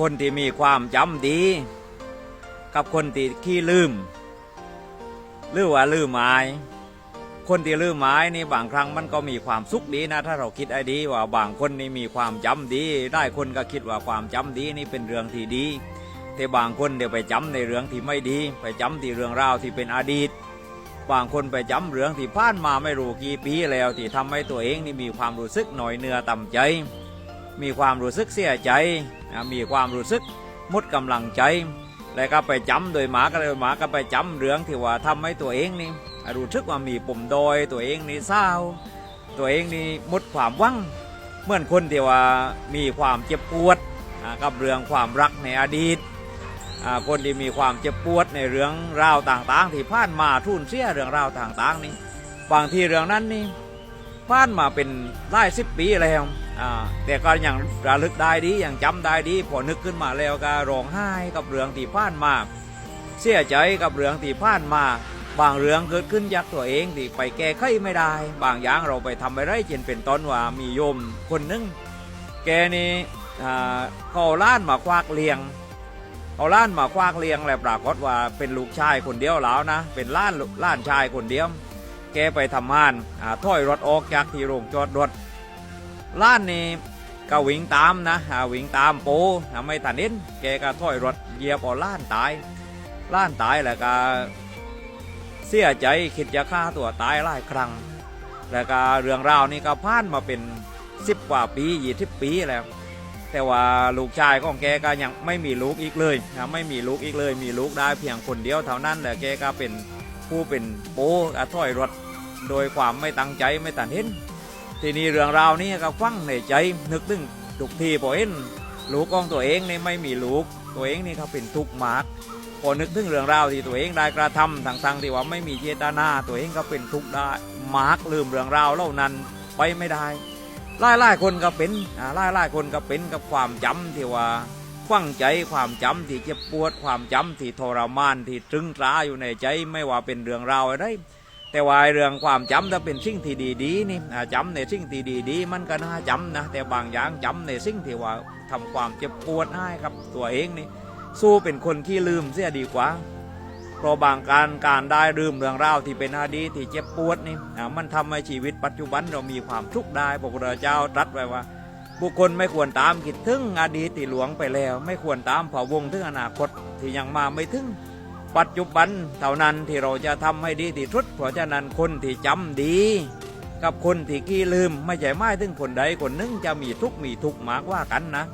คนที่มีความจำดี กับคนที่ขี้ลืมหรือว่าลืมหมายคนที่ลืมหมายนี่บางครั้งมันก็มีความสุขดีนะ ถ้าเราคิดไอ้ดีว่าบางคนนี่มีความจำดี ได้คนก็คิดว่าความจำดีนี่เป็นเรื่องที่ดี แต่บางคนเดี๋ยวไปจำในเรื่องที่ไม่ดี ไปจำที่เรื่องราวที่เป็นอดีต บางคนไปจำเรื่องที่ผ่านมาไม่รู้กี่ปีแล้วที่ทำให้ตัวเองนี่มีความรู้สึกหน่อยเนื้อต่ำใจ มีความรู้สึกเสียใจมีความรู้สึกมุดกำลังใจ แล้วก็ไปจำโดยหมาก็เลยหมาก็ไปจำเรื่องที่ว่าทำให้ตัวเองนี่รู้สึกว่ามีปุ่มดอยตัวเองนี่เศร้า ตัวเองนี่มุดความวังเหมื่อนคนที่ว่ามีความเจ็บปวดกับเรื่องความรักในอดีตคนที่มีความเจ็บปวดในเรื่องราวต่างๆ ที่ผ่านมาทุ่นเสียเรื่องราวต่างๆ นี่บางทีเรื่องนั้นนี่ผ่านมาเป็นหลายสิบปีแล้วอ่า แต่ก็ยังระลึกได้ดียังจำได้ดีพอนึกขึ้นมาแล้วก็ร้องไห้กับเรื่องที่ผ่านมา เสียใจกับเรื่องที่ผ่านมา บางเรื่องเกิดขึ้นจากตัวเองที่ไปแก้ไขไม่ได้ บางอย่างเราไปทำไปได้เช่นเป็นต้นว่ามีโยมคนหนึงแกนี่เขาเอาล้านมาควักเลียงเอาล้านมาควักเลียงแล้วปรากฏว่าเป็นลูกชายคนเดียวแล้วนะ เป็นล้านล้านชายคนเดียว แกไปทำงานถอยรถออกจากที่โรงจอดรถ ล้านนี่ก็วิ่งตามนะอ่าวิ่งตามโปอ่าไม่ทันเห็นแกก็ถอยรถเหยียบเอาล้านตายล้านตายแล้วก็เสียใจคิดจะฆ่าตัวตายหลายครั้ง แล้วก็เรื่องราวนี้ก็ผ่านมาเป็นสิบกว่าปียี่สิบปีแล้ว แต่ว่าลูกชายของแกก็ยังไม่มีลูกอีกเลยนะไม่มีลูกอีกเลย มีลูกได้เพียงคนเดียวเท่านั้นแหละแกก็เป็นผู้เป็นโป้ถอยรถโดยความไม่ตั้งใจไม่ตันเห็น ทีนี้เรื่องราวนี้ก็ฟังในใจนึกถึงทุกทีพอเห็นลูกของตัวเองนี่ไม่มีลูก ตัวเองนี่เขาเป็นทุกข์มากพอนึกถึงเรื่องราวที่ตัวเองได้กระทำทั้งๆที่ว่าไม่มีเจตนา ตัวเองก็เป็นทุกข์ได้มากลืมเรื่องราวเล่านั้นไปไม่ได้หลายหลายๆคนก็เป็นอ่าหลายหลายๆคนก็เป็นกับความจำที่ว่าฝังใจความจำที่เจ็บปวดความจำที่ทรมานที่ตรึงตราอยู่ในใจไม่ว่าเป็นเรื่องราวอะไร แต่ว่าเรื่องความจำถ้าเป็นสิ่งที่ดีๆนี่จำในสิ่งที่ดีๆมันก็น่าจำนะแต่บางอย่างจำในสิ่งที่ว่าทำความเจ็บปวดให้กับตัวเองนี่สู้เป็นคนที่ลืมเสียดีกว่าเพราะบางการการได้ลืมเรื่องราวที่เป็นอดีตที่เจ็บปวดนี่มันทำให้ชีวิตปัจจุบันเรามีความทุกข์ได้พระพุทธเจ้าตรัสไว้ว่า บุคคลไม่ควรตามคิดถึงอดีตที่หลวงไปแล้ว ไม่ควรตามเผาวงถึงอนาคตที่ยังมาไม่ถึง ปัจจุบันเท่านั้นที่เราจะทำให้ดีที่สุด เพราะฉะนั้นคนที่จำดี กับคนที่ขี้ลืมไม่ใช่ไม่ถึงคนใดคนหนึงจะมีทุกมีทุกมากกว่ากันนะ